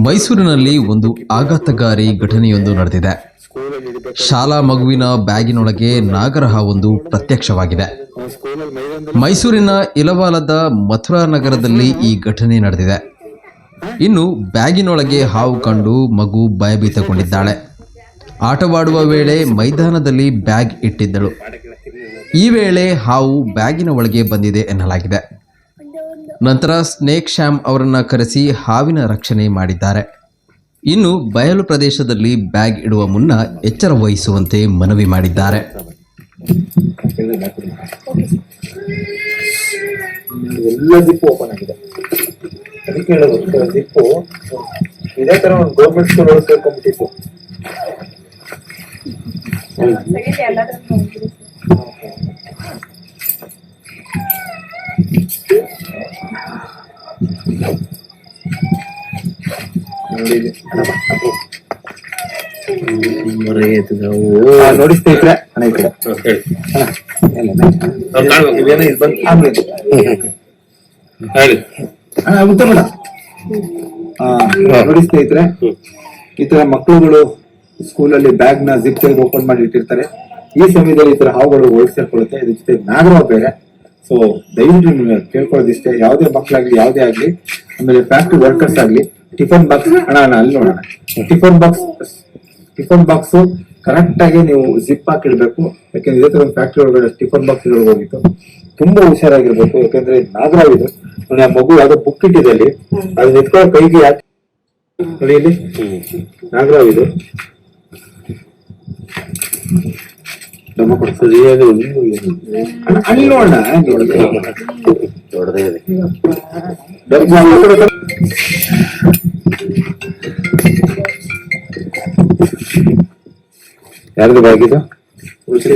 ಮೈಸೂರಿನಲ್ಲಿ ಒಂದು ಆಘಾತಕಾರಿ ಘಟನೆಯೊಂದು ನಡೆದಿದೆ. ಶಾಲಾ ಮಗುವಿನ ಬ್ಯಾಗಿನೊಳಗೆ ನಾಗರಹಾವೊಂದು ಪ್ರತ್ಯಕ್ಷವಾಗಿದೆ. ಮೈಸೂರಿನ ಇಲವಾಲದ ಮಥುರಾ ನಗರದಲ್ಲಿ ಈ ಘಟನೆ ನಡೆದಿದೆ. ಇನ್ನು ಬ್ಯಾಗಿನೊಳಗೆ ಹಾವು ಕಂಡು ಮಗು ಭಯಭೀತಗೊಂಡಿದ್ದಾಳೆ. ಆಟವಾಡುವ ವೇಳೆ ಮೈದಾನದಲ್ಲಿ ಬ್ಯಾಗ್ ಇಟ್ಟಿದ್ದಳು. ಈ ವೇಳೆ ಹಾವು ಬ್ಯಾಗಿನ ಒಳಗೆ ಬಂದಿದೆ ಎನ್ನಲಾಗಿದೆ. ನಂತರ ಸ್ನೇಕ್ ಶ್ಯಾಮ್ ಅವರನ್ನು ಕರೆಸಿ ಹಾವಿನ ರಕ್ಷಣೆ ಮಾಡಿದ್ದಾರೆ. ಇನ್ನು ಬಯಲು ಪ್ರದೇಶದಲ್ಲಿ ಬ್ಯಾಗ್ ಇಡುವ ಮುನ್ನ ಎಚ್ಚರ ವಹಿಸುವಂತೆ ಮನವಿ ಮಾಡಿದ್ದಾರೆ. ಎಲ್ಲ ಮೇಡಮ್. ಆ, ನೋಡಿ ಸ್ನೇಹಿತರೆ ಈ ತರ ಮಕ್ಕಳುಗಳು ಸ್ಕೂಲಲ್ಲಿ ಬ್ಯಾಗ್ನ ಜಿಪ್ ತೆಗೆದು ಓಪನ್ ಮಾಡಿ ಇಟ್ಟಿರ್ತಾರೆ. ಈ ಸಮಯದಲ್ಲಿ ಈ ತರ ಹಾವುಗಳು ಓಡಿಸಿಕೊಳ್ಳುತ್ತೆ ಇದ್ರ ಜೊತೆ ನಾಗರ ಬೇರೆ. ಸೊ ದಯವಿಟ್ಟು ನಿಮ್ಗೆ ಕೇಳ್ಕೊಳ್ಳೋದಿಷ್ಟೇ. ಯಾವುದೇ ಮಕ್ಕಳಾಗ್ಲಿ ಯಾವುದೇ ಆಗ್ಲಿ ಆಮೇಲೆ ಫ್ಯಾಕ್ಟ್ರಿ ವರ್ಕರ್ಸ್ ಆಗ್ಲಿ ಟಿಫನ್ ಬಾಕ್ಸ್ ಅಣ್ಣ ಅಣ್ಣ ಅಲ್ಲಿ ನೋಡೋಣ. Tiffin box tiffin box correct ಆಗಿ ನೀವು ಜಿಪ್ ಹಾಕಿಡ್ಬೇಕು. ಯಾಕಂದ್ರೆ ಇದೇ ತರ ಫ್ಯಾಕ್ಟ್ರಿ ಒಳಗಡೆ ಟಿಫನ್ ಬಾಕ್ಸ್ ಹೋಗಿತ್ತು. ತುಂಬಾ ಹುಷಾರಾಗಿರ್ಬೇಕು. ಯಾಕಂದ್ರೆ ನಾಗರಾವಿದ್ರು ನಾಗರಾವ್ ಇದು ನೋಡಿ ಆ ಮಗು ಯಾವ್ದೋ ಬುಕ್ ಇಟ್ಟಿದೆ ಅಲ್ಲಿ. ಅದನ್ನ ಎತ್ಕೊಳ್ಳೋ ಕೈಗೆ ಯಾಕೆ ನೋಡಿ ಇಲ್ಲಿ. ನಾಗರಾವ್ ಇದು ನಮ್ಮ ಕೊಡು. ಸರಿಯಾಗಿ ಅಲ್ಲಿ ನೋಡೋಣ ದೊಡ್ಡದೇ ಇದೆ. ಯಾರ್ದು ಉಚಿತ.